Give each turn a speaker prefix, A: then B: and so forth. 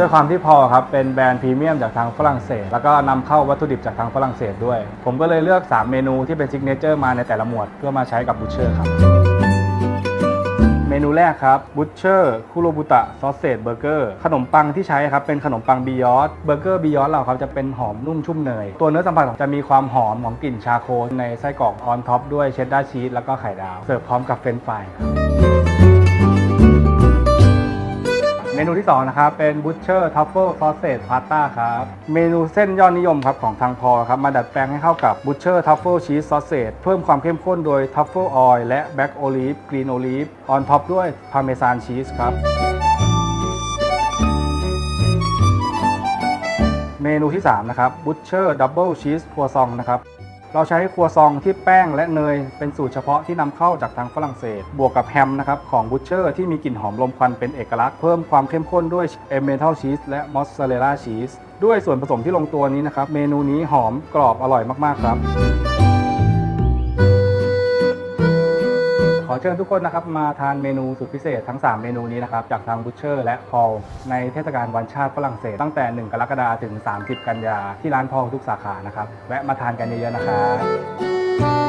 A: ด้วยความที่พอครับเป็นแบรนด์พรีเมียมจากทางฝรั่งเศส แล้วก็นำเข้าวัตถุดิบจากทางฝรั่งเศสด้วย ผมก็เลยเลือก 3 เมนูที่เป็นซิกเนเจอร์มาในแต่ละหมวด เพื่อมาใช้กับบูเชอร์ครับ เมนูแรกครับบูชเชอร์คุโรบุตะซอสเซจเบอร์เกอร์ขนมปังที่ใช้ครับเป็นขนมปังบียอสเบอร์เกอร์บียอสเราครับจะเป็นหอมนุ่มชุ่มเนย ตัวเนื้อสัมผัสจะมีความหอมของกลิ่นชาโคในไส้กรอกออนท็อปด้วยเชดดาร์ชีสแล้วก็ไข่ดาวเสิร์ฟพร้อมกับเฟรนฟรายครับ 2 นะครับ เป็น Butcher Truffle Sausage Pasta ครับ เมนูเส้นยอดนิยมครับของทางพอครับ มาดัดแปลงให้เข้ากับ Butcher Truffle Cheese Sausage เพิ่มความเข้มข้นโดย Truffle Oil และ Black Olive Green Olive on top ด้วย Parmesan Cheese ครับเมนูที่ 3 นะครับ Butcher Double Cheese Croissant นะครับ เราใช้ครัวซองที่แป้งและเนย เป็นสูตรเฉพาะที่นำเข้าจากทางฝรั่งเศส บวกกับแฮมนะครับของบูชเชอร์ที่มีกลิ่นหอมลมควันเป็นเอกลักษณ์ เพิ่มความเข้มข้นด้วยเอเมทัลชีสและมอสซาเรลล่าชีสด้วยส่วนผสมที่ลงตัวนี้นะครับ เมนูนี้หอมกรอบอร่อยมาก ๆ ครับ ขอเชิญทุกคนนะครับมาทานเมนูสุดพิเศษทั้ง 3 เมนูนี้นะครับจากทางบูชเชอร์และพอลในเทศกาลวันชาติฝรั่งเศสตั้งแต่ 1 กรกฎาคมถึง 30 กันยาที่ร้านพอลทุกสาขานะครับแวะมาทานกันเยอะๆนะครับ